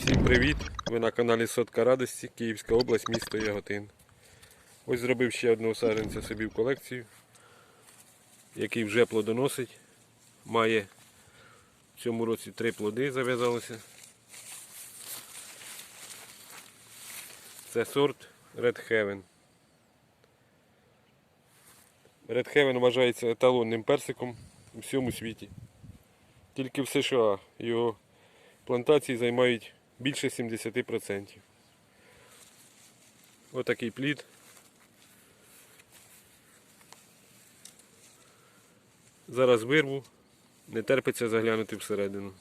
привіт! Ви на каналі Сотка Радості, Київська область, місто Яготин. Ось зробив ще одного саджанця собі в колекцію, який вже плодоносить. Має в цьому році три плоди зав'язалося. Це сорт Red Heaven. Red Heaven вважається еталонним персиком у всьому світі. Тільки в США його плантації займають більше 70%. Отакий плід. Зараз вирву, не терпиться заглянути всередину.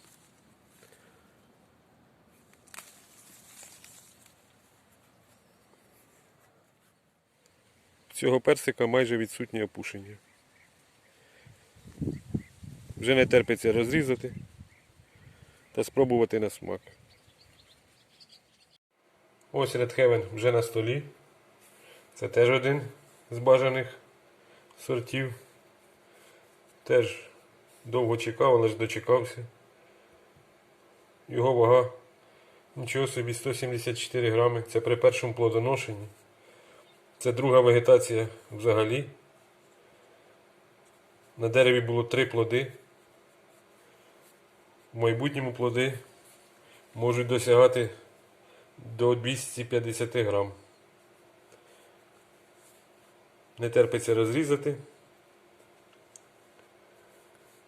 Цього персика майже відсутнє опушення. Вже не терпиться розрізати та спробувати на смак. Ось Red Heaven вже на столі. Це теж один з бажаних сортів. Теж довго чекав, але ж дочекався. Його вага нічого собі 174 грами. Це при першому плодоношенні. Це друга вегетація взагалі. На дереві було три плоди. В майбутньому плоди можуть досягати до 250 грам. Не терпиться розрізати.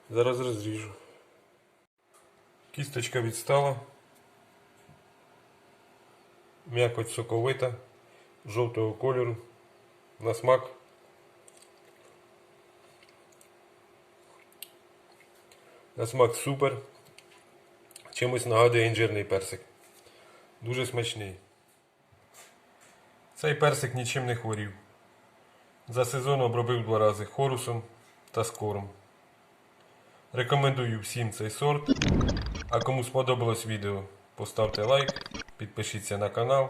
Зараз розріжу. Кісточка відстала. М'якоть соковита, жовтого кольору. На смак. На смак супер. Чимось нагадує інжирний персик. Дуже смачний. Цей персик нічим не хворів. За сезон обробив два рази хорусом та скором. Рекомендую всім цей сорт. А кому сподобалось відео, поставте лайк, підпишіться на канал.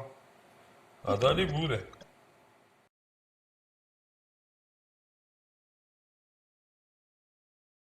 А далі буде.